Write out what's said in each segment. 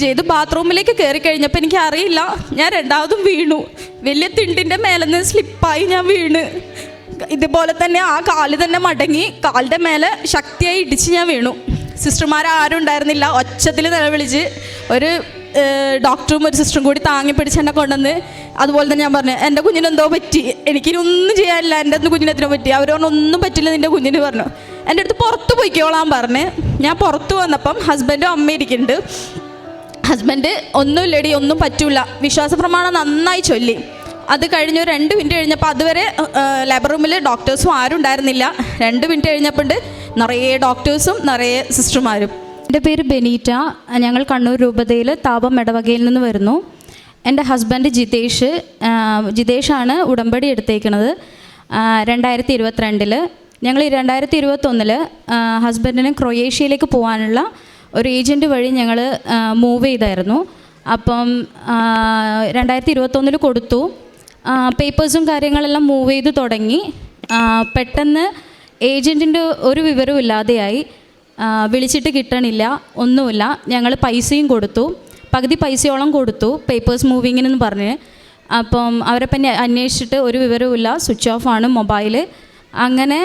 ചെയ്ത്. ബാത്റൂമിലേക്ക് കയറി കഴിഞ്ഞപ്പോൾ എനിക്ക് അറിയില്ല ഞാൻ രണ്ടാമതും വീണു. വലിയ തിണ്ടിന്റെ മേലെ നിന്ന് സ്ലിപ്പായി ഞാൻ വീണ്. ഇതുപോലെ തന്നെ ആ കാൽ തന്നെ മടങ്ങി കാലിന്റെ മേലെ ശക്തിയായി ഇടിച്ച് ഞാൻ വീണു. സിസ്റ്റർമാർ ആരും ഉണ്ടായിരുന്നില്ല ഒച്ചത്തിൽ നിലവിളിച്ച് ഒരു ഡോക്ടറും ഒരു സിസ്റ്ററും കൂടി താങ്ങി പിടിച്ച് എന്നെ കൊണ്ടുവന്ന് അതുപോലെ തന്നെ ഞാൻ പറഞ്ഞു എന്റെ കുഞ്ഞിനെന്തോ പറ്റി? എനിക്കിനി ഒന്നും ചെയ്യാനില്ല എന്റെ ഒന്ന് കുഞ്ഞിന് എത്തിനോ പറ്റി? അവർ പറഞ്ഞു ഒന്നും പറ്റില്ല നിന്റെ കുഞ്ഞിന് പറഞ്ഞു. എന്റെ അടുത്ത് പുറത്ത് പോയിക്കോളാൻ പറഞ്ഞ്. ഞാൻ പുറത്ത് വന്നപ്പം ഹസ്ബൻഡും അമ്മയും ഇരിക്കുന്നുണ്ട്. ഹസ്ബൻഡ് ഒന്നുമില്ലടി ഒന്നും പറ്റൂല. വിശ്വാസ പ്രമാണം നന്നായി ചൊല്ലി. അത് കഴിഞ്ഞ് രണ്ട് മിനിറ്റ് കഴിഞ്ഞപ്പോൾ അതുവരെ ലേബർ റൂമിൽ ഡോക്ടേഴ്സും ആരും ഉണ്ടായിരുന്നില്ല. രണ്ട് മിനിറ്റ് കഴിഞ്ഞപ്പോൾ നിറയെ ഡോക്ടേഴ്സും നിറയെ സിസ്റ്റർമാരും എന്റെ പേര് ബെനീറ്റ. ഞങ്ങൾ കണ്ണൂർ രൂപതയിൽ താപം ഇടവകയിൽ നിന്ന് വരുന്നു. എന്റെ ഹസ്ബൻഡ് ജിതേഷ് ജിതേഷാണ് ഉടമ്പടി എടുത്തേക്കുന്നത് രണ്ടായിരത്തി ഇരുപത്തിരണ്ടിൽ ഞങ്ങൾ രണ്ടായിരത്തി ഇരുപത്തൊന്നിൽ ഹസ്ബൻഡിന് ക്രൊയേഷ്യയിലേക്ക് പോകാനുള്ള ഒരു ഏജന്റ് വഴി ഞങ്ങൾ മൂവ് ചെയ്തായിരുന്നു. അപ്പം രണ്ടായിരത്തി ഇരുപത്തൊന്നിൽ കൊടുത്തു. പേപ്പേഴ്സും കാര്യങ്ങളെല്ലാം മൂവ് ചെയ്ത് തുടങ്ങി. പെട്ടെന്ന് ഏജന്റിന്റെ ഒരു വിവരവും ഇല്ലാതെയായി. വിളിച്ചിട്ട് കിട്ടണില്ല ഒന്നുമില്ല. ഞങ്ങൾ പൈസയും കൊടുത്തു. പകുതി പൈസയോളം കൊടുത്തു പേപ്പേഴ്സ് മൂവിങ്ങിനെന്ന് പറഞ്ഞ്. അപ്പം അവരെ പിന്നെ അന്വേഷിച്ചിട്ട് ഒരു വിവരവുമില്ല. സ്വിച്ച് ഓഫ് ആണ് മൊബൈൽ അങ്ങനെ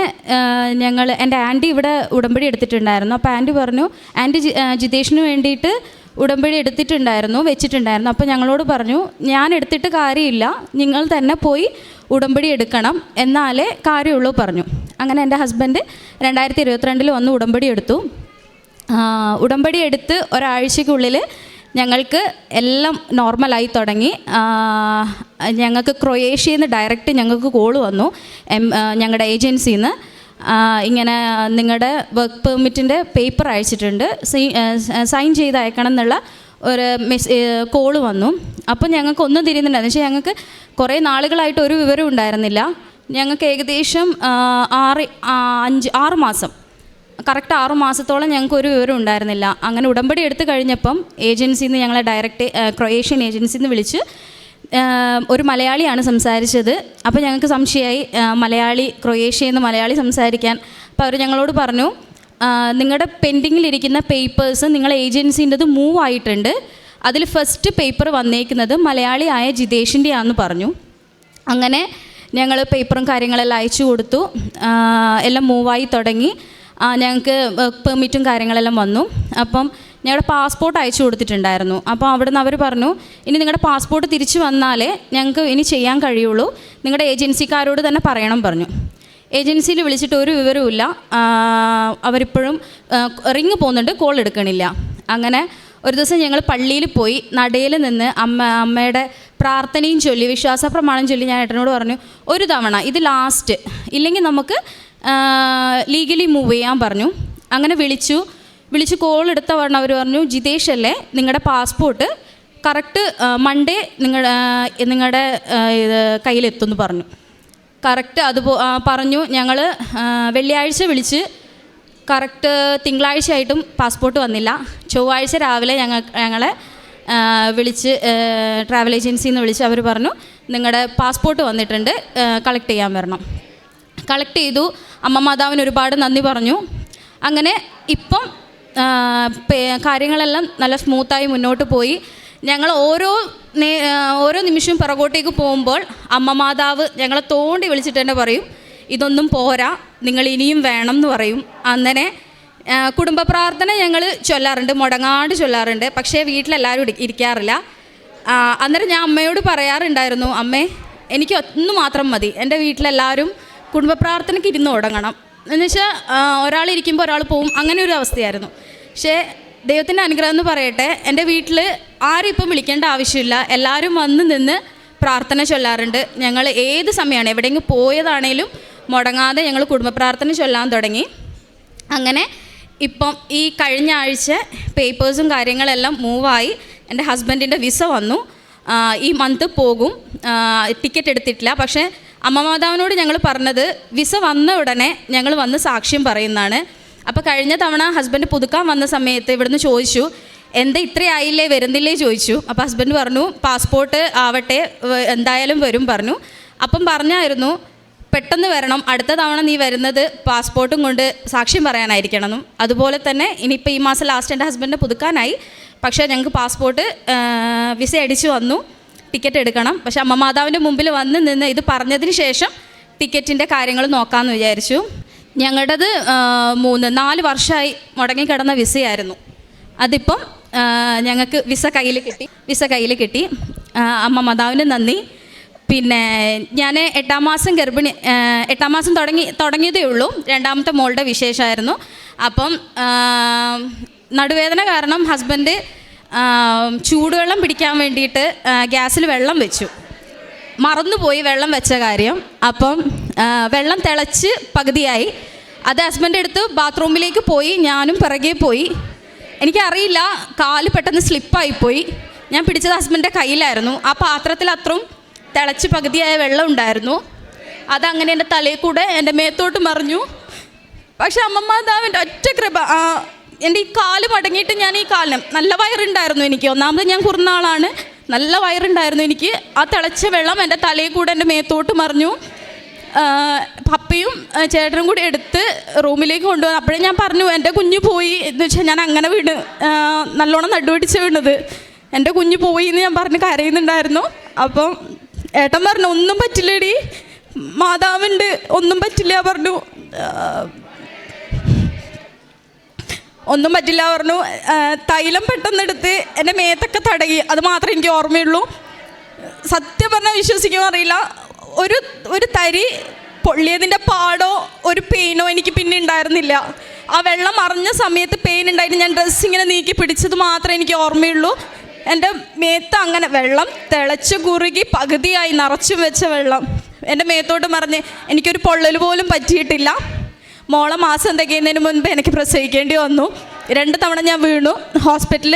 ഞങ്ങൾ എന്റെ ആന്റി ഇവിടെ ഉടമ്പടി എടുത്തിട്ടുണ്ടായിരുന്നു. അപ്പോൾ ആന്റി പറഞ്ഞു ആന്റി ജിതേഷിന് വേണ്ടിയിട്ട് ഉടമ്പടി എടുത്തിട്ടുണ്ടായിരുന്നു വെച്ചിട്ടുണ്ടായിരുന്നു. അപ്പോൾ ഞങ്ങളോട് പറഞ്ഞു ഞാൻ എടുത്തിട്ട് കാര്യമില്ല നിങ്ങൾ തന്നെ പോയി ഉടമ്പടി എടുക്കണം എന്നാലേ കാര്യമുള്ളൂ പറഞ്ഞു. അങ്ങനെ എന്റെ ഹസ്ബൻഡ് രണ്ടായിരത്തി ഇരുപത്തിരണ്ടിൽ വന്ന് ഉടമ്പടി എടുത്തു. ഉടമ്പടി എടുത്ത് ഒരാഴ്ചയ്ക്കുള്ളിൽ ഞങ്ങൾക്ക് എല്ലാം നോർമലായി തുടങ്ങി. ഞങ്ങൾക്ക് ക്രൊയേഷ്യയിൽ നിന്ന് ഡയറക്റ്റ് ഞങ്ങൾക്ക് കോൾ വന്നു. എം ഞങ്ങളുടെ ഏജൻസിയിൽ നിന്ന് ഇങ്ങനെ നിങ്ങളുടെ വർക്ക് പെർമിറ്റിന്റെ പേപ്പർ അയച്ചിട്ടുണ്ട്. സൈൻ ചെയ്ത് അയക്കണം എന്നുള്ള ഒരു മെസ് കോൾ വന്നു. അപ്പോൾ ഞങ്ങൾക്ക് ഒന്നും തിരിയുന്നുണ്ടായിരുന്നു പക്ഷേ ഞങ്ങൾക്ക് കുറേ നാളുകളായിട്ട് ഒരു വിവരം ഉണ്ടായിരുന്നില്ല. ഞങ്ങൾക്ക് ഏകദേശം ആറ് അഞ്ച് ആറ് മാസം. കറക്റ്റ് ആറു മാസത്തോളം ഞങ്ങൾക്ക് ഒരു വിവരം ഉണ്ടായിരുന്നില്ല. അങ്ങനെ ഉടമ്പടി എടുത്തു കഴിഞ്ഞപ്പം ഏജൻസിയിൽ നിന്ന് ഞങ്ങളെ ഡയറക്റ്റ് ക്രൊയേഷ്യൻ ഏജൻസിയിൽ നിന്ന് വിളിച്ച് ഒരു മലയാളിയാണ് സംസാരിച്ചത്. അപ്പോൾ ഞങ്ങൾക്ക് സംശയമായി മലയാളി ക്രൊയേഷ്യയിൽ നിന്ന് മലയാളി സംസാരിക്കാൻ. അപ്പോൾ അവർ ഞങ്ങളോട് പറഞ്ഞു നിങ്ങളുടെ പെൻഡിങ്ങിലിരിക്കുന്ന പേപ്പേഴ്സ് നിങ്ങളെ ഏജൻസിന്റെത് മൂവ് ആയിട്ടുണ്ട്. അതിൽ ഫസ്റ്റ് പേപ്പർ വന്നേക്കുന്നത് മലയാളിയായ ജിതേഷിന്റെ ആണെന്ന് പറഞ്ഞു. അങ്ങനെ ഞങ്ങൾ പേപ്പറും കാര്യങ്ങളെല്ലാം അയച്ചു കൊടുത്തു. എല്ലാം മൂവായി തുടങ്ങി. ഞങ്ങൾക്ക് പെർമിറ്റും കാര്യങ്ങളെല്ലാം വന്നു. അപ്പം ഞങ്ങളുടെ പാസ്പോർട്ട് അയച്ചു കൊടുത്തിട്ടുണ്ടായിരുന്നു. അപ്പോൾ അവിടെ നിന്ന് അവർ പറഞ്ഞു ഇനി നിങ്ങളുടെ പാസ്പോർട്ട് തിരിച്ചു വന്നാലേ ഞങ്ങൾക്ക് ഇനി ചെയ്യാൻ കഴിയുള്ളൂ. നിങ്ങളുടെ ഏജൻസിക്കാരോട് തന്നെ പറയണം പറഞ്ഞു. ഏജൻസിയിൽ വിളിച്ചിട്ട് ഒരു വിവരവുമില്ല. അവരിപ്പോഴും റിങ് പോകുന്നുണ്ട് കോൾ എടുക്കണില്ല. അങ്ങനെ ഒരു ദിവസം ഞങ്ങൾ പള്ളിയിൽ പോയി. നടയിൽ നിന്ന് അമ്മ അമ്മയുടെ പ്രാർത്ഥനയും ചൊല്ലി വിശ്വാസ പ്രമാണം ചൊല്ലി ഞാൻ ഏട്ടനോട് പറഞ്ഞു ഒരു തവണ ഇത് ലാസ്റ്റ് ഇല്ലെങ്കിൽ നമുക്ക് ലീഗലി മൂവ് ചെയ്യാൻ പറഞ്ഞു. അങ്ങനെ വിളിച്ചു. വിളിച്ച് കോൾ എടുത്ത പറഞ്ഞ അവർ പറഞ്ഞു ജിതേഷ് അല്ലേ? നിങ്ങളുടെ പാസ്പോർട്ട് കറക്റ്റ് മൺഡേ നിങ്ങളുടെ നിങ്ങളുടെ ഇത് കയ്യിലെത്തുമെന്ന് പറഞ്ഞു. കറക്റ്റ് അതുപോ പറഞ്ഞു. ഞങ്ങൾ വെള്ളിയാഴ്ച വിളിച്ച് കറക്റ്റ് തിങ്കളാഴ്ചയായിട്ടും പാസ്പോർട്ട് വന്നില്ല. ചൊവ്വാഴ്ച രാവിലെ ഞങ്ങൾ ഞങ്ങളെ വിളിച്ച് ട്രാവൽ ഏജൻസിയിൽ നിന്ന് വിളിച്ച് അവർ പറഞ്ഞു നിങ്ങളുടെ പാസ്പോർട്ട് വന്നിട്ടുണ്ട് കളക്ട് ചെയ്യാൻ വരണം. കളക്ട് ചെയ്തു. അമ്മ മാതാവിന് ഒരുപാട് നന്ദി പറഞ്ഞു. അങ്ങനെ ഇപ്പം കാര്യങ്ങളെല്ലാം നല്ല സ്മൂത്തായി മുന്നോട്ട് പോയി. ഞങ്ങൾ ഓരോ ഓരോ നിമിഷവും പിറകോട്ടേക്ക് പോകുമ്പോൾ അമ്മ മാതാവ് ഞങ്ങളെ തോണ്ടി വിളിച്ചിട്ട് തന്നെ പറയും ഇതൊന്നും പോരാ നിങ്ങൾ ഇനിയും വേണം എന്ന് പറയും. അങ്ങനെ കുടുംബ പ്രാർത്ഥന ഞങ്ങൾ ചൊല്ലാറുണ്ട് മുടങ്ങാണ്ട് ചൊല്ലാറുണ്ട്. പക്ഷേ വീട്ടിലെല്ലാവരും ഇരി- ഇരിക്കാറില്ല. അന്നേരം ഞാൻ അമ്മയോട് പറയാറുണ്ടായിരുന്നു അമ്മേ എനിക്ക് ഒന്ന് മാത്രം മതി. എന്റെ വീട്ടിലെല്ലാവരും കുടുംബ പ്രാർത്ഥനയ്ക്ക് ഇരുന്ന് തുടങ്ങണം എന്നുവെച്ചാൽ ഒരാൾ ഇരിക്കുമ്പോൾ ഒരാൾ പോവും. അങ്ങനെ ഒരു അവസ്ഥയായിരുന്നു. പക്ഷേ ദൈവത്തിന്റെ അനുഗ്രഹം എന്ന് പറയട്ടെ എന്റെ വീട്ടിൽ ആരും ഇപ്പം വിളിക്കേണ്ട ആവശ്യമില്ല. എല്ലാവരും വന്ന് നിന്ന് പ്രാർത്ഥന ചൊല്ലാറുണ്ട്. ഞങ്ങൾ ഏത് സമയമാണ് എവിടെയെങ്കിലും പോയതാണേലും മുടങ്ങാതെ ഞങ്ങൾ കുടുംബ പ്രാർത്ഥന ചൊല്ലാൻ തുടങ്ങി. അങ്ങനെ ഇപ്പം ഈ കഴിഞ്ഞ ആഴ്ച പേപ്പേഴ്സും കാര്യങ്ങളെല്ലാം മൂവായി. എന്റെ ഹസ്ബൻഡിന്റെ വിസ വന്നു. ഈ മന്ത് പോകും. ടിക്കറ്റ് എടുത്തിട്ടില്ല. പക്ഷേ അമ്മ മാതാവിനോട് ഞങ്ങൾ പറഞ്ഞത് വിസ വന്ന ഉടനെ ഞങ്ങൾ വന്ന് സാക്ഷ്യം പറയുന്നതാണ്. അപ്പോൾ കഴിഞ്ഞ തവണ ഹസ്ബൻഡ് പുതുക്കാൻ വന്ന സമയത്ത് ഇവിടുന്ന് ചോദിച്ചു എന്താ ഇത്രയായില്ലേ വരുന്നില്ലേ? ചോദിച്ചു. അപ്പോൾ ഹസ്ബൻഡ് പറഞ്ഞു പാസ്പോർട്ട് ആവട്ടെ എന്തായാലും വരും പറഞ്ഞു. അപ്പം പറഞ്ഞായിരുന്നു പെട്ടെന്ന് വരണം അടുത്ത തവണ നീ വരുന്നത് പാസ്പോർട്ടും കൊണ്ട് സാക്ഷ്യം പറയാനായിരിക്കണം അതുപോലെ തന്നെ ഇനിയിപ്പോൾ ഈ മാസം ലാസ്റ്റ് എന്റെ ഹസ്ബൻഡ് പുതുക്കാനായി. പക്ഷേ ഞങ്ങൾക്ക് പാസ്പോർട്ട് വിസ അടിച്ചു വന്നു. ടിക്കറ്റ് എടുക്കണം. പക്ഷെ അമ്മ മാതാവിന്റെ മുമ്പിൽ വന്ന് നിന്ന് ഇത് പറഞ്ഞതിന് ശേഷം ടിക്കറ്റിന്റെ കാര്യങ്ങൾ നോക്കാമെന്ന് വിചാരിച്ചു. ഞങ്ങളുടേത് മൂന്ന് നാല് വർഷമായി മുടങ്ങിക്കിടന്ന വിസയായിരുന്നു. അതിപ്പം ഞങ്ങൾക്ക് വിസ കയ്യിൽ കിട്ടി. വിസ കയ്യിൽ കിട്ടി. അമ്മ മാതാവിന് നന്ദി. പിന്നെ ഞാൻ എട്ടാം മാസം ഗർഭിണി എട്ടാം മാസം തുടങ്ങി തുടങ്ങിയതേ ഉള്ളൂ. രണ്ടാമത്തെ മോളുടെ വിശേഷമായിരുന്നു. അപ്പം നടുവേദന കാരണം ഹസ്ബൻഡ് ചൂടുവെള്ളം പിടിക്കാൻ വേണ്ടിയിട്ട് ഗ്യാസിൽ വെള്ളം വെച്ചു. മറന്നുപോയി വെള്ളം വെച്ച കാര്യം. അപ്പം വെള്ളം തിളച്ച് പകുതിയായി. അത് ഹസ്ബൻഡ് എടുത്ത് ബാത്റൂമിലേക്ക് പോയി ഞാനും പിറകെ പോയി. എനിക്കറിയില്ല കാൽ പെട്ടെന്ന് സ്ലിപ്പായിപ്പോയി. ഞാൻ പിടിച്ചത് ഹസ്ബൻഡിന്റെ കയ്യിലായിരുന്നു. ആ പാത്രത്തിൽ അത്രയും തിളച്ച് പകുതിയായ വെള്ളം ഉണ്ടായിരുന്നു. അതങ്ങനെ എന്റെ തലയിൽ കൂടെ എന്റെ മേത്തോട്ട് മറിഞ്ഞു. പക്ഷെ അമ്മമാതാവിന്റെ ഒറ്റ കൃപ എന്റെ ഈ കാൽ പടങ്ങിയിട്ട് ഞാൻ ഈ കാലിന് നല്ല വയറുണ്ടായിരുന്നു എനിക്ക്. ഒന്നാമത് ഞാൻ കുറുന്നാളാണ് നല്ല വയറുണ്ടായിരുന്നു എനിക്ക്. ആ തിളച്ച വെള്ളം എന്റെ തലയിൽ കൂടെ എന്റെ മേത്തോട്ട് മറിഞ്ഞു. പപ്പയും ചേട്ടനും കൂടി എടുത്ത് റൂമിലേക്ക് കൊണ്ടുവന്നു അപ്പോഴേ ഞാൻ പറഞ്ഞു എന്റെ കുഞ്ഞ് പോയി. എന്ന് വെച്ചാൽ ഞാൻ അങ്ങനെ വീണ് നല്ലോണം നടുവടിച്ച് വീണത്. എന്റെ കുഞ്ഞ് പോയി എന്ന് ഞാൻ പറഞ്ഞ് കരയുന്നുണ്ടായിരുന്നു. അപ്പം ഏട്ടൻ പറഞ്ഞു ഒന്നും പറ്റില്ലടി. മാതാവുണ്ട്. ഒന്നും പറ്റില്ല. പറഞ്ഞു ഒന്നും പറ്റില്ല പറഞ്ഞു. തൈലം തൈലം പെട്ടെന്നെടുത്ത് എന്റെ മേത്തൊക്കെ തടകി. അത് മാത്രമേ എനിക്ക് ഓർമ്മയുള്ളൂ. സത്യം പറഞ്ഞാൽ വിശ്വസിക്കാൻ അറിയില്ല. ഒരു ഒരു തരി പൊള്ളിയതിന്റെ പാടോ ഒരു പെയിനോ എനിക്ക് പിന്നെ ഉണ്ടായിരുന്നില്ല. ആ വെള്ളം അറിഞ്ഞ സമയത്ത് പെയിൻ ഉണ്ടായിരുന്നു ഞാൻ ഡ്രസ്സ് ഇങ്ങനെ നീക്കി പിടിച്ചത് മാത്രമേ എനിക്ക് ഓർമ്മയുള്ളൂ. എന്റെ മേത്ത് അങ്ങനെ വെള്ളം തിളച്ച് കുറുകി പകുതിയായി നിറച്ചും വെച്ച വെള്ളം. എന്റെ മേത്തോട്ട് മറിഞ്ഞ് എനിക്കൊരു പൊള്ളൽ പോലും പറ്റിയിട്ടില്ല. മോളെ മാസം തികയുന്നതിന് മുൻപ് എനിക്ക് പ്രസവിക്കേണ്ടി വന്നു. രണ്ട് തവണ ഞാൻ വീണു. ഹോസ്പിറ്റലിൽ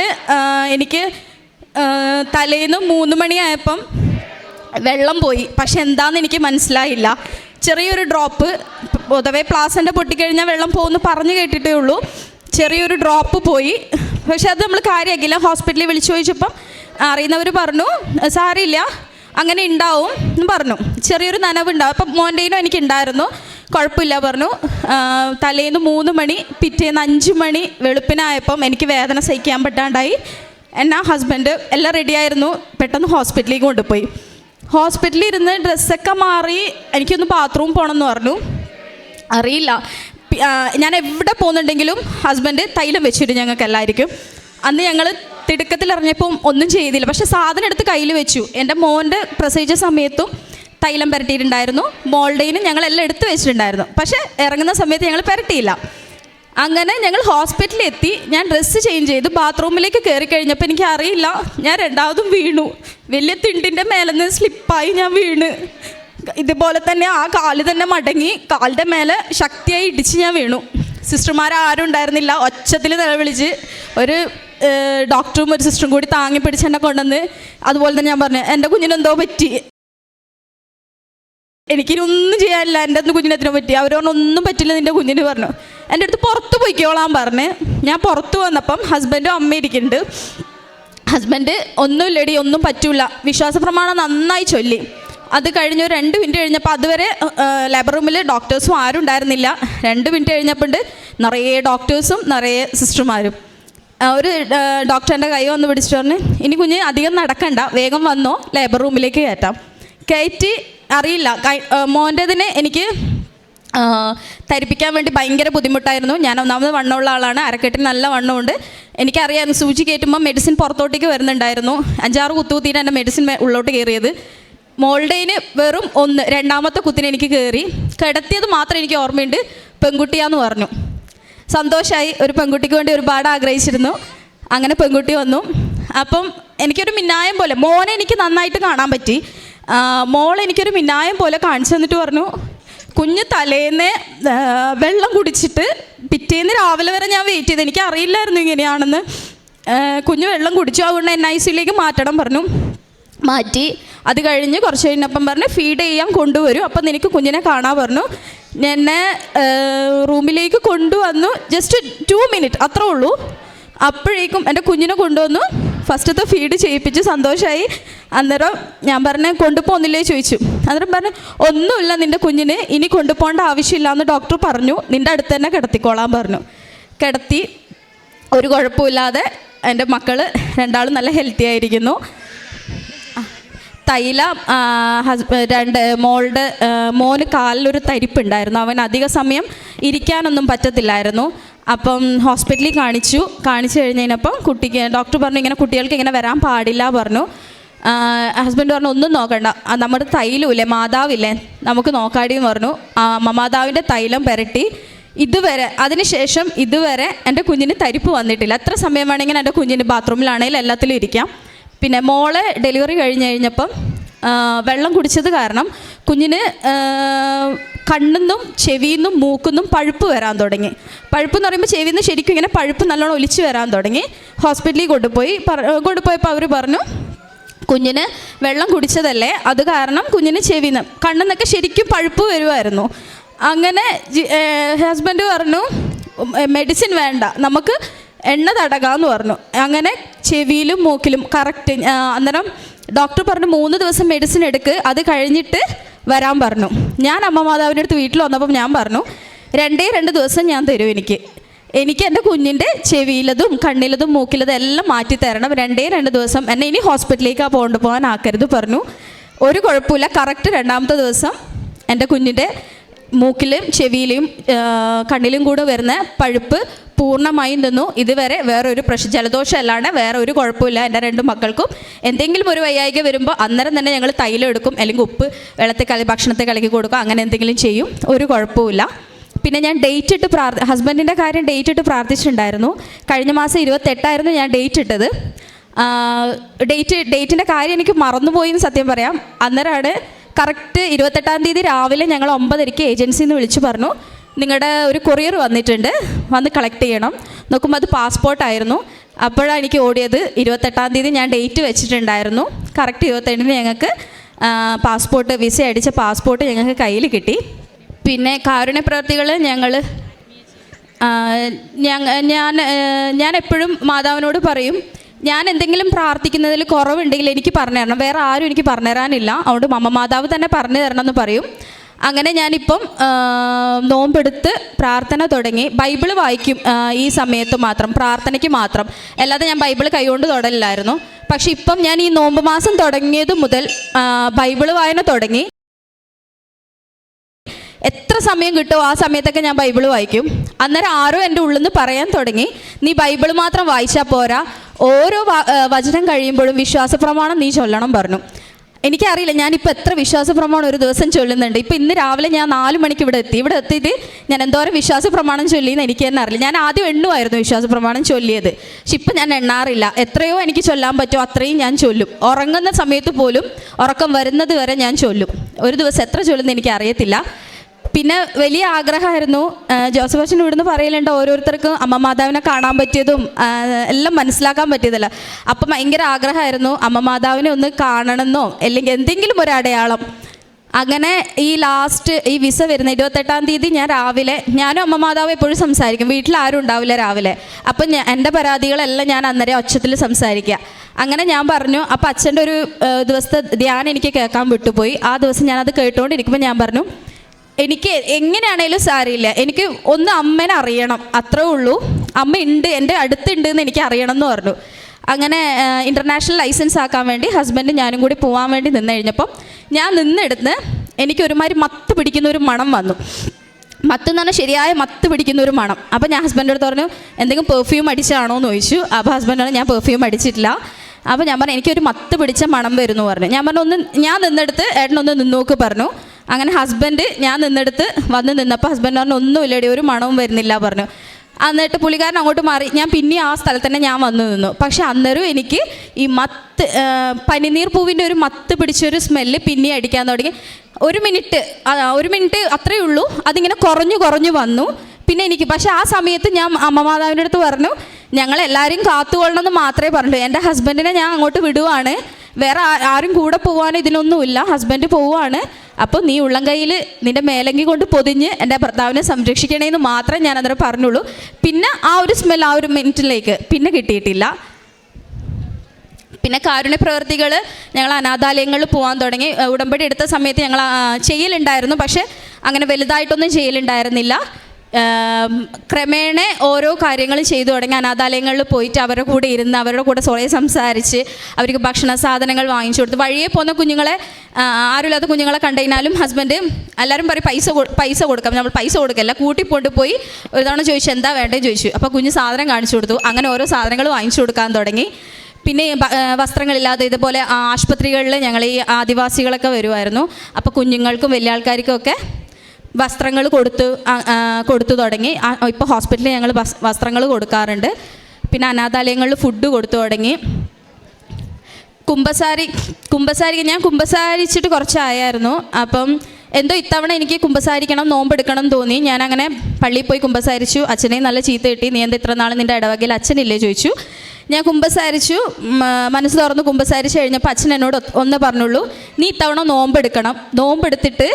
എനിക്ക് തലേന്ന് മൂന്ന് മണിയായപ്പം വെള്ളം പോയി. പക്ഷെ എന്താണെന്ന് എനിക്ക് മനസ്സിലായില്ല. ചെറിയൊരു ഡ്രോപ്പ് പൊതുവെ പ്ലാസന്റെ പൊട്ടിക്കഴിഞ്ഞാൽ വെള്ളം പോകുമെന്ന് പറഞ്ഞു കേട്ടിട്ടേ ഉള്ളൂ. ചെറിയൊരു ഡ്രോപ്പ് പോയി. പക്ഷെ അത് നമ്മൾ കാര്യമാക്കില്ല ഹോസ്പിറ്റലിൽ വിളിച്ചു ചോദിച്ചപ്പം അറിയുന്നവർ പറഞ്ഞു സാരില്ല അങ്ങനെ ഉണ്ടാവും എന്ന് പറഞ്ഞു. ചെറിയൊരു നനവുണ്ടാവും. അപ്പം മോന്റെയിനും എനിക്ക് ഉണ്ടായിരുന്നു കുഴപ്പമില്ല പറഞ്ഞു. തലേന്ന് മൂന്ന് മണി പിറ്റേന്ന് അഞ്ച് മണി വെളുപ്പിനായപ്പം എനിക്ക് വേദന സഹിക്കാൻ പറ്റാണ്ടായി. എന്നാ ഹസ്ബൻഡ് എല്ലാം റെഡിയായിരുന്നു പെട്ടെന്ന് ഹോസ്പിറ്റലിലേക്ക് കൊണ്ടുപോയി. ഹോസ്പിറ്റലിൽ ഇരുന്ന് ഡ്രസ്സൊക്കെ മാറി എനിക്കൊന്ന് ബാത്റൂം പോകണമെന്ന് പറഞ്ഞു. അറിയില്ല. ഞാൻ എവിടെ പോകുന്നുണ്ടെങ്കിലും ഹസ്ബൻഡ് തൈലം വെച്ചിട്ട് ഞങ്ങൾക്ക് എല്ലാവർക്കും. അന്ന് ഞങ്ങൾ തിടുക്കത്തിൽ ഇറങ്ങിയപ്പോൾ ഒന്നും ചെയ്തില്ല. പക്ഷെ സാധനം എടുത്ത് കയ്യിൽ വെച്ചു. എന്റെ മോന്റെ പ്രസവിച്ച സമയത്തും തൈലം പുരട്ടിയിട്ടുണ്ടായിരുന്നു. ഞങ്ങൾ എല്ലാം എടുത്തു വെച്ചിട്ടുണ്ടായിരുന്നു. പക്ഷെ ഇറങ്ങുന്ന സമയത്ത് ഞങ്ങൾ പുരട്ടിയില്ല. അങ്ങനെ ഞങ്ങൾ ഹോസ്പിറ്റലിൽ എത്തി ഞാൻ ഡ്രസ്സ് ചേഞ്ച് ചെയ്തു. ബാത്റൂമിലേക്ക് കയറി കഴിഞ്ഞപ്പോൾ എനിക്ക് അറിയില്ല. ഞാൻ രണ്ടാമതും വീണു. വലിയ തിണ്ടിന്റെ മേലെ നിന്ന് സ്ലിപ്പായി ഞാൻ വീണ്. ഇതുപോലെ തന്നെ ആ കാൽ തന്നെ മടങ്ങി. കാലിന്റെ മേലെ ശക്തിയായി ഇടിച്ച് ഞാൻ വീണു. സിസ്റ്റർമാർ ആരും ഉണ്ടായിരുന്നില്ല. ഒച്ചത്തിൽ നിലവിളിച്ച് ഒരു ഡോക്ടറും ഒരു സിസ്റ്ററും കൂടി താങ്ങി പിടിച്ച് എന്നെ കൊണ്ടുവന്ന് അതുപോലെ തന്നെ ഞാൻ പറഞ്ഞു എന്റെ കുഞ്ഞിനെന്തോ പറ്റി? എനിക്കിനി ഒന്നും ചെയ്യാനില്ല. എന്റെ അടുത്ത് കുഞ്ഞിനെത്തിനെ പറ്റി അവരോട് ഒന്നും പറ്റില്ല നിന്റെ കുഞ്ഞിന് പറഞ്ഞു. എന്റെ അടുത്ത് പുറത്ത് പോയിക്കോളാൻ പറഞ്ഞ് ഞാൻ പുറത്ത് വന്നപ്പം ഹസ്ബൻഡും അമ്മയും ഇരിക്കുന്നുണ്ട്. ഹസ്ബൻഡ് ഒന്നുമില്ലടി ഒന്നും പറ്റൂല. വിശ്വാസ പ്രമാണം നന്നായി ചൊല്ലി. അത് കഴിഞ്ഞ് രണ്ട് മിനിറ്റ് കഴിഞ്ഞപ്പോൾ അതുവരെ ലേബർ റൂമിൽ ഡോക്ടേഴ്സും ആരും ഉണ്ടായിരുന്നില്ല. രണ്ട് മിനിറ്റ് കഴിഞ്ഞപ്പോൾ നിറയെ ഡോക്ടേഴ്സും നിറയെ സിസ്റ്റർമാരും ഒരു ഡോക്ടറിന്റെ കൈ വന്ന് പിടിച്ചിട്ട് പറഞ്ഞ് ഇനി കുഞ്ഞ് അധികം നടക്കണ്ട വേഗം വന്നോ ലേബർ റൂമിലേക്ക് കയറ്റാം. കയറ്റി അറിയില്ല. മോന്റെതിന് എനിക്ക് തരിപ്പിക്കാൻ വേണ്ടി ഭയങ്കര ബുദ്ധിമുട്ടായിരുന്നു. ഞാൻ ഒന്നാമത് വണ്ണമുള്ള ആളാണ്. അരക്കെട്ടിന് നല്ല വണ്ണമുണ്ട്. എനിക്കറിയാം സൂചി കയറ്റുമ്പോൾ മെഡിസിൻ പുറത്തോട്ടേക്ക് വരുന്നുണ്ടായിരുന്നു. അഞ്ചാറ് കുത്തുകുത്തിയിട്ട് എന്റെ മെഡിസിൻ ഉള്ളോട്ട് കയറിയത്. മോൾഡേന് വെറും ഒന്ന് രണ്ടാമത്തെ കുത്തിന് എനിക്ക് കയറി. കിടത്തിയത് മാത്രം എനിക്ക് ഓർമ്മയുണ്ട്. പെൺകുട്ടിയാന്ന് പറഞ്ഞു. സന്തോഷമായി ഒരു പെൺകുട്ടിക്ക് വേണ്ടി ഒരുപാട് ആഗ്രഹിച്ചിരുന്നു. അങ്ങനെ പെൺകുട്ടി വന്നു. അപ്പം എനിക്കൊരു മിന്നായം പോലെ മോനെ എനിക്ക് നന്നായിട്ട് കാണാൻ പറ്റി. മോൾ എനിക്കൊരു മിന്നായം പോലെ കാണിച്ചു തന്നിട്ട് പറഞ്ഞു കുഞ്ഞ് തലേന്ന് വെള്ളം കുടിച്ചിട്ട് പിറ്റേന്ന് രാവിലെ വരെ ഞാൻ വെയിറ്റ് ചെയ്ത്. എനിക്ക് അറിയില്ലായിരുന്നു ഇങ്ങനെയാണെന്ന്. കുഞ്ഞ് വെള്ളം കുടിച്ചു. അതുകൊണ്ട് എൻ ഐ സിയിലേക്ക് മാറ്റണം പറഞ്ഞു. മാറ്റി. അത് കഴിഞ്ഞ് കുറച്ച് കഴിഞ്ഞപ്പം പറഞ്ഞ് ഫീഡ് ചെയ്യാൻ കൊണ്ടുവരും. അപ്പം നിനക്ക് കുഞ്ഞിനെ കാണാൻ പറഞ്ഞു. എന്നെ റൂമിലേക്ക് കൊണ്ടുവന്നു. ജസ്റ്റ് ടു മിനിറ്റ് അത്രേ ഉള്ളൂ. അപ്പോഴേക്കും എന്റെ കുഞ്ഞിനെ കൊണ്ടുവന്നു. ഫസ്റ്റത്തെ ഫീഡ് ചെയ്യിപ്പിച്ച് സന്തോഷമായി അന്നേരം ഞാൻ പറഞ്ഞ കൊണ്ടുപോകുന്നില്ലേ? ചോദിച്ചു. അന്നേരം പറഞ്ഞു ഒന്നുമില്ല നിന്റെ കുഞ്ഞിന് ഇനി കൊണ്ടുപോകേണ്ട ആവശ്യമില്ല എന്ന് ഡോക്ടർ പറഞ്ഞു. നിന്റെ അടുത്ത് തന്നെ കിടത്തിക്കോളാൻ പറഞ്ഞു. കിടത്തി ഒരു കുഴപ്പമില്ലാതെ എന്റെ മക്കൾ രണ്ടാളും നല്ല ഹെൽത്തി ആയിരിക്കുന്നു. തൈലം രണ്ട് മോളുടെ മോന് കാലിലൊരു തരിപ്പുണ്ടായിരുന്നു. അവൻ അധിക സമയം ഇരിക്കാനൊന്നും പറ്റത്തില്ലായിരുന്നു. അപ്പം ഹോസ്പിറ്റലിൽ കാണിച്ചു. കാണിച്ചു കഴിഞ്ഞപ്പം കുട്ടിക്ക് ഡോക്ടർ പറഞ്ഞു ഇങ്ങനെ കുട്ടികൾക്ക് ഇങ്ങനെ വരാൻ പാടില്ല പറഞ്ഞു. ഹസ്ബൻഡ് പറഞ്ഞു ഒന്നും നോക്കണ്ട. നമ്മുടെ തൈലമില്ലേ മാതാവില്ലേ നമുക്ക് നോക്കാടി എന്ന് പറഞ്ഞു. മാതാവിന്റെ തൈലം പുരട്ടി. ഇതുവരെ അതിനുശേഷം ഇതുവരെ എന്റെ കുഞ്ഞിന് തരിപ്പ് വന്നിട്ടില്ല. എത്ര സമയം വേണമെങ്കിൽ എന്റെ കുഞ്ഞിന് ബാത്റൂമിലാണെങ്കിലും എല്ലാത്തിലും ഇരിക്കാം. പിന്നെ മോളെ ഡെലിവറി കഴിഞ്ഞ് കഴിഞ്ഞപ്പം വെള്ളം കുടിച്ചത് കാരണം കുഞ്ഞിന് കണ്ണിന്നും ചെവിയിന്നും മൂക്കുന്നും പഴുപ്പ് വരാൻ തുടങ്ങി. പഴുപ്പ് എന്ന് പറയുമ്പോൾ ചെവിയിൽ നിന്ന് ശരിക്കും ഇങ്ങനെ പഴുപ്പ് നല്ലോണം ഒലിച്ച് വരാൻ തുടങ്ങി. ഹോസ്പിറ്റലിൽ കൊണ്ടുപോയി. കൊണ്ടുപോയപ്പോൾ അവർ പറഞ്ഞു കുഞ്ഞിന് വെള്ളം കുടിച്ചതല്ലേ? അത് കാരണം കുഞ്ഞിന് ചെവിന്ന് കണ്ണെന്നൊക്കെ ശരിക്കും പഴുപ്പ് വരുമായിരുന്നു അങ്ങനെ ഹസ്ബൻഡ് പറഞ്ഞു മെഡിസിൻ വേണ്ട. നമുക്ക് എണ്ണ തടകാന്ന് പറഞ്ഞു. അങ്ങനെ ചെവിയിലും മൂക്കിലും കറക്റ്റ് അന്നേരം ഡോക്ടർ പറഞ്ഞു മൂന്ന് ദിവസം മെഡിസിൻ എടുക്ക് അത് കഴിഞ്ഞിട്ട് വരാൻ പറഞ്ഞു. ഞാൻ അമ്മ മാതാവിന്റെ അടുത്ത് വീട്ടിൽ വന്നപ്പം ഞാൻ പറഞ്ഞു രണ്ടേ രണ്ട് ദിവസം ഞാൻ തരും എനിക്ക്. എനിക്ക് എന്റെ കുഞ്ഞിന്റെ ചെവിയിലതും കണ്ണിലതും മൂക്കിലതും എല്ലാം മാറ്റി തരണം. രണ്ടേ രണ്ട് ദിവസം എന്നെ ഇനി ഹോസ്പിറ്റലിലേക്ക് പോകൊണ്ട് പോകാൻ ആക്കരുത് പറഞ്ഞു. ഒരു കുഴപ്പമില്ല. കറക്റ്റ് രണ്ടാമത്തെ ദിവസം എന്റെ കുഞ്ഞിന്റെ മൂക്കിലും ചെവിയിലും കണ്ണിലും കൂടെ വരുന്ന പഴുപ്പ് പൂർണമായും നിന്നു ഇതുവരെ വേറൊരു പ്രശ്നം ജലദോഷം അല്ലാണ്ട് വേറെ ഒരു കുഴപ്പമില്ല എന്റെ രണ്ട് മക്കൾക്കും. എന്തെങ്കിലും ഒരു വയ്യായിക വരുമ്പോൾ അന്നേരം തന്നെ ഞങ്ങൾ തൈലം എടുക്കും അല്ലെങ്കിൽ ഉപ്പ് വെള്ളത്തിൽ കളി ഭക്ഷണത്തെ കലക്കി കൊടുക്കും. അങ്ങനെ എന്തെങ്കിലും ചെയ്യും. ഒരു കുഴപ്പമില്ല പിന്നെ ഞാൻ ഡേറ്റ് ഇട്ട് പ്രാർത്ഥ ഹസ്ബൻഡിന്റെ കാര്യം ഡേറ്റ് ഇട്ട് പ്രാർത്ഥിച്ചിട്ടുണ്ടായിരുന്നു. കഴിഞ്ഞ മാസം ഇരുപത്തെട്ടായിരുന്നു ഞാൻ ഡേറ്റ് ഇട്ടത്. ഡേറ്റ് ഡേറ്റിന്റെ കാര്യം എനിക്ക് മറന്നുപോയി എന്ന് സത്യം പറയാം. അന്നേരമാണ് കറക്റ്റ് ഇരുപത്തെട്ടാം തീയതി രാവിലെ ഞങ്ങൾ ഒമ്പതരയ്ക്ക് ഏജൻസിയിൽ നിന്ന് വിളിച്ചു പറഞ്ഞു. നിങ്ങളുടെ ഒരു കൊറിയർ വന്നിട്ടുണ്ട്. വന്ന് കളക്ട് ചെയ്യണം. നോക്കുമ്പോൾ അത് പാസ്പോർട്ടായിരുന്നു അപ്പോഴാണ് എനിക്ക് ഓടിയത്. ഇരുപത്തെട്ടാം തീയതി ഞാൻ ഡേറ്റ് വെച്ചിട്ടുണ്ടായിരുന്നു. കറക്റ്റ് ഇരുപത്തെട്ടിന് ഞങ്ങൾക്ക് പാസ്പോർട്ട് വിസ അടിച്ച പാസ്പോർട്ട് ഞങ്ങൾക്ക് കയ്യിൽ കിട്ടി. പിന്നെ കാരുണ്യപ്രവർത്തികൾ ഞങ്ങൾ ഞങ്ങ ഞാൻ ഞാൻ എപ്പോഴും മാതാവിനോട് പറയും ഞാൻ എന്തെങ്കിലും പ്രാർത്ഥിക്കുന്നതിൽ കുറവുണ്ടെങ്കിൽ എനിക്ക് പറഞ്ഞു തരണം. വേറെ ആരും എനിക്ക് പറഞ്ഞു തരാനില്ല. അതുകൊണ്ട് മമ്മ മാതാവ് തന്നെ പറഞ്ഞു തരണം എന്ന് പറയും. അങ്ങനെ ഞാനിപ്പം നോമ്പെടുത്ത് പ്രാർത്ഥന തുടങ്ങി. ബൈബിൾ വായിക്കും ഈ സമയത്ത് മാത്രം പ്രാർത്ഥനയ്ക്ക് മാത്രം. അല്ലാതെ ഞാൻ ബൈബിൾ കൈകൊണ്ട് തൊടലില്ലായിരുന്നു. പക്ഷെ ഇപ്പം ഞാൻ ഈ നോമ്പ് മാസം തുടങ്ങിയത് മുതൽ ബൈബിൾ വായന തുടങ്ങി. എത്ര സമയം കിട്ടുമോ ആ സമയത്തൊക്കെ ഞാൻ ബൈബിൾ വായിക്കും. അന്നേരം ആരോ എന്റെ ഉള്ളിൽ നിന്ന് പറയാൻ തുടങ്ങി. നീ ബൈബിൾ മാത്രം വായിച്ചാൽ പോരാ. ഓരോ വചനം കഴിയുമ്പോഴും വിശ്വാസ പ്രമാണം നീ ചൊല്ലണം പറഞ്ഞു. എനിക്കറിയില്ല ഞാനിപ്പോൾ എത്ര വിശ്വാസ പ്രമാണം ഒരു ദിവസം ചൊല്ലുന്നുണ്ട്. ഇപ്പം ഇന്ന് രാവിലെ ഞാൻ നാല് മണിക്ക് ഇവിടെ എത്തി. ഇവിടെ എത്തിയിട്ട് ഞാൻ എന്തോരം വിശ്വാസ പ്രമാണം ചൊല്ലിയെന്ന് എനിക്ക് തന്നെ അറിയില്ല. ഞാൻ ആദ്യം എണ്ണുമായിരുന്നു വിശ്വാസ പ്രമാണം ചൊല്ലിയത്. പക്ഷെ ഇപ്പം ഞാൻ എണ്ണാറില്ല. എത്രയോ എനിക്ക് ചൊല്ലാൻ പറ്റുമോ അത്രയും ഞാൻ ചൊല്ലും. ഉറങ്ങുന്ന സമയത്ത് പോലും ഉറക്കം വരുന്നത് വരെ ഞാൻ ചൊല്ലും. ഒരു ദിവസം എത്ര ചൊല്ലുന്ന എനിക്ക് അറിയത്തില്ല പിന്നെ വലിയ ആഗ്രഹമായിരുന്നു. ജോസഫ് അച്ഛൻ ഇവിടുന്ന് പറയലുണ്ട് ഓരോരുത്തർക്കും അമ്മ മാതാവിനെ കാണാൻ പറ്റിയതും എല്ലാം മനസ്സിലാക്കാൻ പറ്റിയതല്ല. അപ്പം ഭയങ്കര ആഗ്രഹമായിരുന്നു അമ്മ മാതാവിനെ ഒന്ന് കാണണമെന്നോ അല്ലെങ്കിൽ എന്തെങ്കിലും ഒരു അടയാളം. അങ്ങനെ ഈ ലാസ്റ്റ് ഈ വിസ വരുന്ന ഇരുപത്തെട്ടാം തീയതി ഞാൻ രാവിലെ ഞാനും അമ്മ മാതാവ് എപ്പോഴും സംസാരിക്കും. വീട്ടിൽ ആരും ഉണ്ടാവില്ല രാവിലെ. അപ്പം ഞാൻ എന്റെ പരാതികളെല്ലാം ഞാൻ അന്നേരം ഒച്ചത്തിൽ സംസാരിക്കുക. അങ്ങനെ ഞാൻ പറഞ്ഞു അപ്പം അച്ഛന്റെ ഒരു ദിവസത്തെ ധ്യാനം എനിക്ക് കേൾക്കാൻ വിട്ടുപോയി. ആ ദിവസം ഞാനത് കേട്ടുകൊണ്ടിരിക്കുമ്പോൾ ഞാൻ പറഞ്ഞു എനിക്ക് എങ്ങനെയാണേലും സാരിയില്ല എനിക്ക് ഒന്ന് അമ്മനെ അറിയണം. അത്രേ ഉള്ളൂ. അമ്മ ഉണ്ട് എന്റെ അടുത്തുണ്ട് എന്ന് എനിക്ക് അറിയണം എന്ന് പറഞ്ഞു. അങ്ങനെ ഇന്റർനാഷണൽ ലൈസൻസ് ആക്കാൻ വേണ്ടി ഹസ്ബൻഡും ഞാനും കൂടി പോകാൻ വേണ്ടി നിന്ന് കഴിഞ്ഞപ്പം ഞാൻ നിന്നെടുത്ത് എനിക്ക് ഒരുമാതിരി മത്ത് പിടിക്കുന്ന ഒരു മണം വന്നു. മത്ത് എന്ന് പറഞ്ഞാൽ ശരിയായ മത്ത് പിടിക്കുന്ന ഒരു മണം. അപ്പോൾ ഞാൻ ഹസ്ബൻഡിന്റെ അടുത്ത് പറഞ്ഞു എന്തെങ്കിലും പെർഫ്യൂം അടിച്ചാണോ? എന്ന് ചോദിച്ചു. അപ്പോൾ ഹസ്ബൻഡ് പറഞ്ഞു ഞാൻ പെർഫ്യൂം അടിച്ചിട്ടില്ല. അപ്പോൾ ഞാൻ പറഞ്ഞു എനിക്കൊരു മത്ത് പിടിച്ച മണം വരുന്നു പറഞ്ഞു. ഞാൻ പറഞ്ഞു ഒന്ന് ഞാൻ നിന്നെടുത്ത് ഏട്ടനൊന്ന് നിന്നോക്ക് പറഞ്ഞു. അങ്ങനെ ഹസ്ബൻഡ് ഞാൻ നിന്നെടുത്ത് വന്ന് നിന്നപ്പോൾ ഹസ്ബൻഡ് പറഞ്ഞു ഒന്നുമില്ലടി ഒരു മണവും വരുന്നില്ല പറഞ്ഞു. എന്നിട്ട് പുള്ളിക്കാരൻ അങ്ങോട്ട് മാറി. ഞാൻ പിന്നെ ആ സ്ഥലത്ത് തന്നെ ഞാൻ വന്നു നിന്നു. പക്ഷെ അന്നേരം എനിക്ക് ഈ മത്ത് പനിനീർ പൂവിന്റെ ഒരു മത്ത് പിടിച്ചൊരു സ്മെല്ല് പിന്നെ അടിക്കാൻ തുടങ്ങി. ഒരു മിനിറ്റ് ഒരു മിനിറ്റ് അത്രയേ ഉള്ളൂ. അതിങ്ങനെ കുറഞ്ഞു കുറഞ്ഞു വന്നു. പിന്നെ എനിക്ക് പക്ഷെ ആ സമയത്ത് ഞാൻ അമ്മ മാതാവിന്റെ അടുത്ത് പറഞ്ഞു ഞങ്ങൾ കാത്തുകൊള്ളണം എന്ന് മാത്രമേ പറഞ്ഞുള്ളൂ എന്റെ ഹസ്ബൻഡിനെ ഞാൻ അങ്ങോട്ട് വിടുവാണ്. വേറെ ആരും കൂടെ പോകാൻ ഇതിനൊന്നുമില്ല. ഹസ്ബൻഡ് പോവുകയാണ് അപ്പോൾ നീ ഉള്ളം കയ്യിൽ നിന്റെ മേലങ്കി കൊണ്ട് പൊതിഞ്ഞ് എന്റെ ഭർത്താവിനെ സംരക്ഷിക്കണേന്ന് മാത്രമേ ഞാൻ അന്നേരം പറഞ്ഞുള്ളൂ. പിന്നെ ആ ഒരു സ്മെൽ ആ ഒരു മിനിറ്റിലേക്ക് പിന്നെ കിട്ടിയിട്ടില്ല. പിന്നെ കാരുണ്യ പ്രവർത്തികൾ ഞങ്ങൾ അനാഥാലയങ്ങളിൽ പോകാൻ തുടങ്ങി. ഉടമ്പടി എടുത്ത സമയത്ത് ഞങ്ങൾ ചെയ്യലുണ്ടായിരുന്നു. പക്ഷേ അങ്ങനെ വലുതായിട്ടൊന്നും ചെയ്യലുണ്ടായിരുന്നില്ല. ക്രമേണ ഓരോ കാര്യങ്ങൾ ചെയ്തു തുടങ്ങി. അനാഥാലയങ്ങളിൽ പോയിട്ട് അവരുടെ കൂടെ ഇരുന്ന് അവരുടെ കൂടെ സ്വയം സംസാരിച്ച് അവർക്ക് ഭക്ഷണ സാധനങ്ങൾ വാങ്ങിച്ചു കൊടുത്ത്. വഴിയെ പോകുന്ന കുഞ്ഞുങ്ങളെ ആരുമില്ലാത്ത കുഞ്ഞുങ്ങളെ കണ്ടതിനാലും ഹസ്ബൻഡ് എല്ലാവരും പറയും പൈസ പൈസ കൊടുക്കാം. നമ്മൾ പൈസ കൊടുക്കല്ല കൂട്ടി പോയി ഒരു തവണ ചോദിച്ചു എന്താ വേണ്ടതെന്ന് ചോദിച്ചു. അപ്പോൾ കുഞ്ഞ് സാധനം കാണിച്ചു കൊടുത്തു. അങ്ങനെ ഓരോ സാധനങ്ങൾ വാങ്ങിച്ചു കൊടുക്കാൻ തുടങ്ങി. പിന്നെ വസ്ത്രങ്ങളില്ലാതെ ഇതുപോലെ ആശുപത്രികളിൽ ഞങ്ങൾ ഈ ആദിവാസികളൊക്കെ വരുമായിരുന്നു. അപ്പോൾ കുഞ്ഞുങ്ങൾക്കും വലിയ ആൾക്കാർക്കും ഒക്കെ വസ്ത്രങ്ങൾ കൊടുത്തു കൊടുത്തു തുടങ്ങി. ഇപ്പോൾ ഹോസ്പിറ്റലിൽ ഞങ്ങൾ വസ്ത്രങ്ങൾ കൊടുക്കാറുണ്ട്. പിന്നെ അനാഥാലയങ്ങളിൽ ഫുഡ് കൊടുത്തു തുടങ്ങി. കുമ്പസാരി കുമ്പസാരി ഞാൻ കുമ്പസാരിച്ചിട്ട് കുറച്ചായിരുന്നു. അപ്പം എന്തോ ഇത്തവണ എനിക്ക് കുമ്പസാരിക്കണം നോമ്പെടുക്കണം തോന്നി. ഞാൻ അങ്ങനെ പള്ളിയിൽ പോയി കുമ്പസാരിച്ചു. അച്ഛനെ നല്ല ചീത്ത കിട്ടി. നീ എന്താ ഇത്ര നാൾ നിന്റെ ഇടവകയിൽ അച്ഛനില്ലേ ചോദിച്ചു. ഞാൻ കുമ്പസാരിച്ചു. മനസ്സ് തുറന്ന് കുമ്പസാരിച്ച് കഴിഞ്ഞപ്പോൾ അച്ഛൻ എന്നോട് ഒന്ന് പറഞ്ഞുള്ളൂ. നീ ഇത്തവണ നോമ്പെടുക്കണം. നോമ്പെടുത്തിട്ട്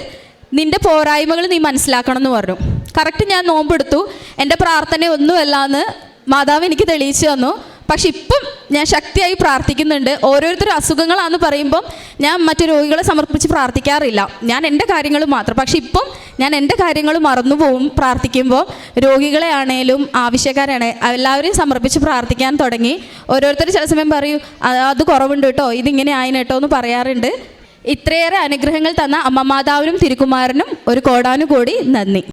നിന്റെ പോരായ്മകൾ നീ മനസ്സിലാക്കണം എന്ന് പറഞ്ഞു. കറക്റ്റ് ഞാൻ നോമ്പെടുത്തു. എന്റെ പ്രാർത്ഥന ഒന്നുമല്ല എന്ന് മാതാവ് എനിക്ക് തെളിയിച്ചു തന്നു. പക്ഷെ ഇപ്പം ഞാൻ ശക്തിയായി പ്രാർത്ഥിക്കുന്നുണ്ട്. ഓരോരുത്തരും അസുഖങ്ങളാന്ന് പറയുമ്പം ഞാൻ മറ്റു രോഗികളെ സമർപ്പിച്ച് പ്രാർത്ഥിക്കാറില്ല. ഞാൻ എന്റെ കാര്യങ്ങൾ മാത്രം. പക്ഷെ ഇപ്പം ഞാൻ എന്റെ കാര്യങ്ങൾ മറന്നുപോകും പ്രാർത്ഥിക്കുമ്പോൾ രോഗികളെ ആണേലും എല്ലാവരെയും സമർപ്പിച്ച് പ്രാർത്ഥിക്കാൻ തുടങ്ങി. ഓരോരുത്തർ ചില സമയം പറയും "അത് കുറവുണ്ട് കേട്ടോ. ഇതിങ്ങനെ ആയിന് കേട്ടോ എന്ന് പറയാറുണ്ട്. ഇത്രയേറെ അനുഗ്രഹങ്ങൾ തന്ന അമ്മമാതാവിനും തിരുക്കുമാറിനും ഒരു കോടാനുകോടി നന്ദി.